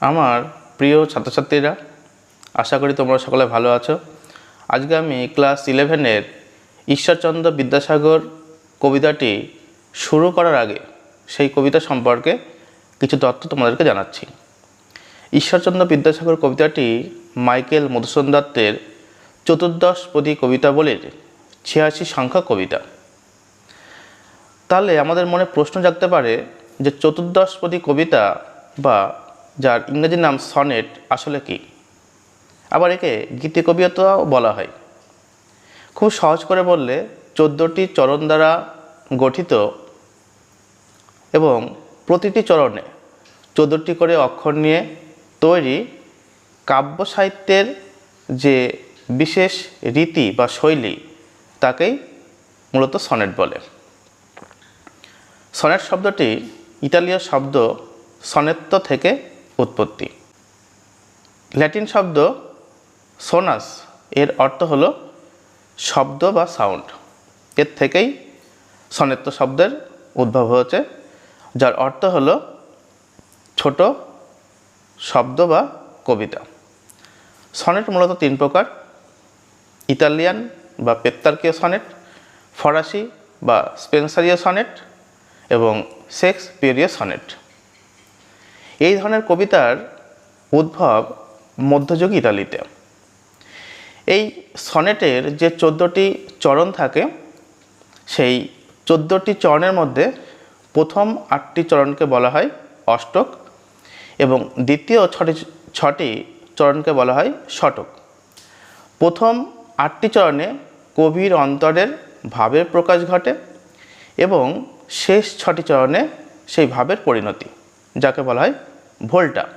আমার প্রিয় ছাত্রছাত্রীরা, আশা করি তোমরা সকলে ভালো আছো। আজকে আমি ক্লাস ইলেভেনের ঈশ্বরচন্দ্র বিদ্যাসাগর কবিতাটি শুরু করার আগে সেই কবিতা সম্পর্কে কিছু তথ্য তোমাদেরকে জানাচ্ছি। ঈশ্বরচন্দ্র বিদ্যাসাগর কবিতাটি মাইকেল মধুসূদন দত্তের চতুর্দশপদী কবিতাবলীর ছিয়াশি সংখ্যা কবিতা। তাহলে আমাদের মনে প্রশ্ন জাগতে পারে যে চতুর্দশপদী কবিতা বা যার ইংরেজি নাম সনেট আসলে কি? আবার একে গীতি কবিতাও বলা হয়। খুব সহজ করে বললে চোদ্দোটি চরণ দ্বারা গঠিত এবং প্রতিটি চরণে চোদ্দোটি করে অক্ষর নিয়ে তৈরি কাব্য সাহিত্যের যে বিশেষ রীতি বা শৈলী, তাকেই মূলত সনেট বলে। সনেট শব্দটি ইতালীয় শব্দ সনেত্ত থেকে উৎপত্তি। ল্যাটিন শব্দ সোনাস, এর অর্থ হলো শব্দ বা সাউন্ড এর থেকেই সনেত্ত শব্দের উদ্ভব হয়েছে, যার অর্থ হলো ছোট শব্দ বা কবিতা। সনেট মূলত তিন প্রকার, ইতালিয়ান বা পেত্তার্কীয় সনেট, ফরাসি বা স্পেন্সারীয় সনেট এবং সেক্স পিরিয় সনেট। এই ধরনের কবিতার উদ্ভব মধ্যযুগ ইতালিতে। এই সনেটের যে চোদ্দোটি চরণ থাকে, সেই চোদ্দোটি চরণের মধ্যে প্রথম আটটি চরণকে বলা হয় অষ্টক এবং দ্বিতীয় ছটি ছটি চরণকে বলা হয় শতক প্রথম আটটি চরণে কবির অন্তরের ভাবের প্রকাশ ঘটে এবং শেষ ছটি চরণে সেই ভাবের পরিণতি, যাকে বলা হয় ভোল্টা।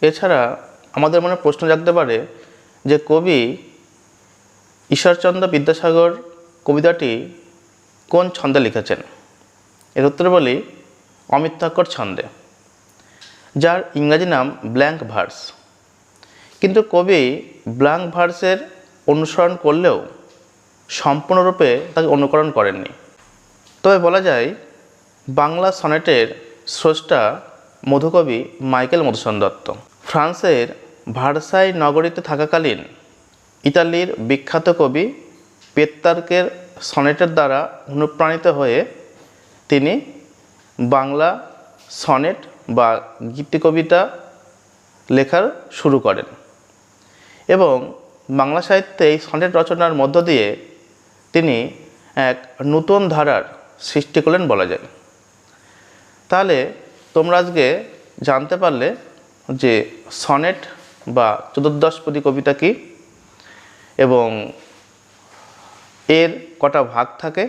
এছাড়া আমাদের মনে প্রশ্ন জাগতে পারে যে কবি ঈশ্বরচন্দ্র বিদ্যাসাগর কবিতাটি কোন ছন্দে লিখেছেন? এর উত্তরে বলি অমিত অমিত্যাক্ষর ছন্দে, যার ইংরাজি নাম ব্ল্যাঙ্ক ভার্স। কিন্তু কবি ব্ল্যাঙ্ক ভার্সের অনুসরণ করলেও সম্পূর্ণরূপে তাকে অনুকরণ করেননি। তবে বলা যায়, বাংলা সনেটের স্রষ্টা মধুকবি মাইকেল মধুসূদন দত্ত। ফ্রান্সের ভার্সাই নগরীতে থাকাকালীন ইতালির বিখ্যাত কবি পেত্তার্কের সনেটের দ্বারা অনুপ্রাণিত হয়ে তিনি বাংলা সনেট বা গীতি কবিতা লেখার শুরু করেন এবং বাংলা সাহিত্যে এই সনেট রচনার মধ্য দিয়ে তিনি এক নতুন ধারার সৃষ্টি করলেন বলা যায়। তাহলে তোমরা আজকে জানতে পারলে যে সনেট বা চতুর্দশপদী কবিতা কী এবং এর কটা ভাগ থাকে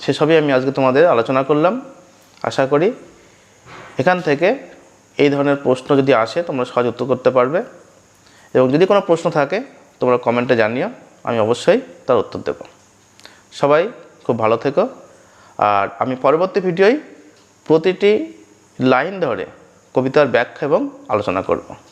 সেসবই আমি আজকে তোমাদের আলোচনা করলাম। আশা করি এখান থেকে এই ধরনের প্রশ্ন যদি আসে, তোমরা সহজ উত্তর করতে পারবে। এবং যদি কোনো প্রশ্ন থাকে, তোমরা কমেন্টে জানিও, আমি অবশ্যই তার উত্তর দেব। সবাই খুব ভালো থেকো। আর আমি পরবর্তী ভিডিওয় প্রতিটি লাইন ধরে কবিতার ব্যাখ্যা এবং আলোচনা করব।